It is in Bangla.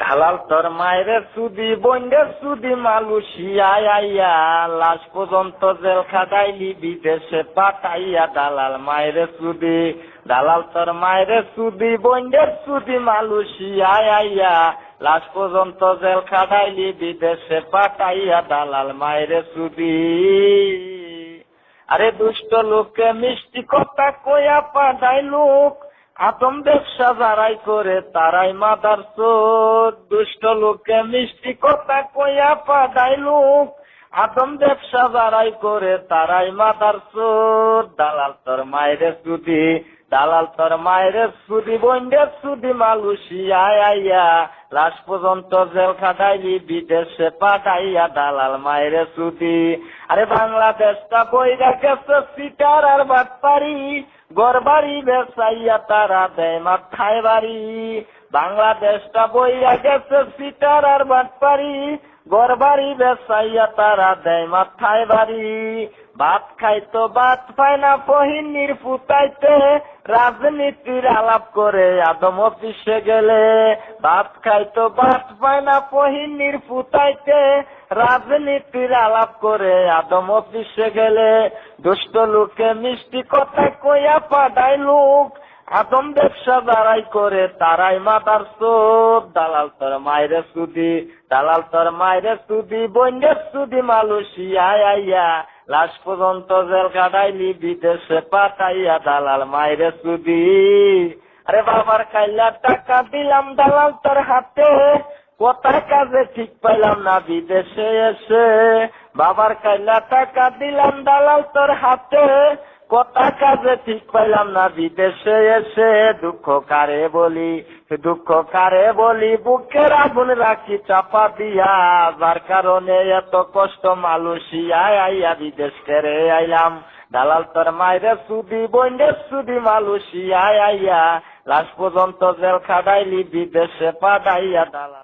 দালাল তোর মায়ের সুদি সুদি লাশ পর্যন্ত জেল খাটাইলি, বিদেশে পাঠাইয়া দালাল মায়ের সুদি। দালাল তোর মায়ের সুদি সুদি লাশ পর্যন্ত জেল খাটাইলি, বিদেশে পাঠাইয়া দালাল মায়ের সুদি। আরে দুষ্ট লোকে মিষ্টি কথা কয়া পাঠাই লোক আতম ব্যবসা যারাই করে, তারাই মাদার চোদ দুষ্ট লোকে মিষ্টি কথা কইয়া পাদাই লোক। আতম ব্যবসা যারাই করে, তারাই মাদার চোদ দালাল তোর মায়ের সুদি, দালাল তোর মায়ের সুদি বন্ডের সুদি মালুষিয়া আইয়া লাশ পর্যন্ত জেল খাটাইলি, বিদেশে পাঠাইয়া দালাল মায়ের সুতি আরে বাংলাদেশটা বইরা গেছে সিটার আর বাটপারি গড়বাড়ি বেসাইয়া তারা দেয় মাথায় বাড়ি। বাংলাদেশটা বইয়া গেছে সিটার আর বাটপারি গড়বাড়ি বেসাইয়া তারা দেয় মাথায় বাড়ি। ভাত খাইতো, ভাত পায় না, ফহিনীর পুতাইতে রাজনীতির আলাপ করে আদম অফিসে গেলে। ভাত খাইতো, ভাত পায় না, ফহিনীর পুতাইতে রাজনীতির আলাপ করে আদম অফিসে গেলে। দুষ্ট লোকে মিষ্টি কথা কইয়া পাঠায় লোক। আদম ব্যবসা যারাই করে, তারাই মাতার সোদ। দালাল তোর মায়ের সুদি, দালাল তোর মায়ের সুদি বন্যের সুদি মালুসিয়ায় আইয়া। লাশ পর্যন্ত জেল কাটাইলি, বিদেশে পাঠাইয়া দালাল মায়ের সুদি। আরে বাবার কাইলা টাকা দিলাম দালাল তোর হাতে। কোথায় কাজে ঠিক পাইলাম না, বিদেশে এসে বাবার কাইলা টাকা দিলাম দালাল তোর হাতে। কথা কাজে ঠিক পাইলাম না, বিদেশে এসে দুঃখ কারে বলি, দুঃখ কারে বলি, বুকের আগুন রাখি, চাপা দিয়া। যার কারণে এত কষ্ট মালুসিয়ায় আইয়া বিদেশ করে আইলাম। দালাল তোর মায়ের সুদি বন্ডের সুদি মালুসিয়ায় আইয়া লাশ পর্যন্ত জেল খাটাইলি, বিদেশে পাঠাইয়া দালাল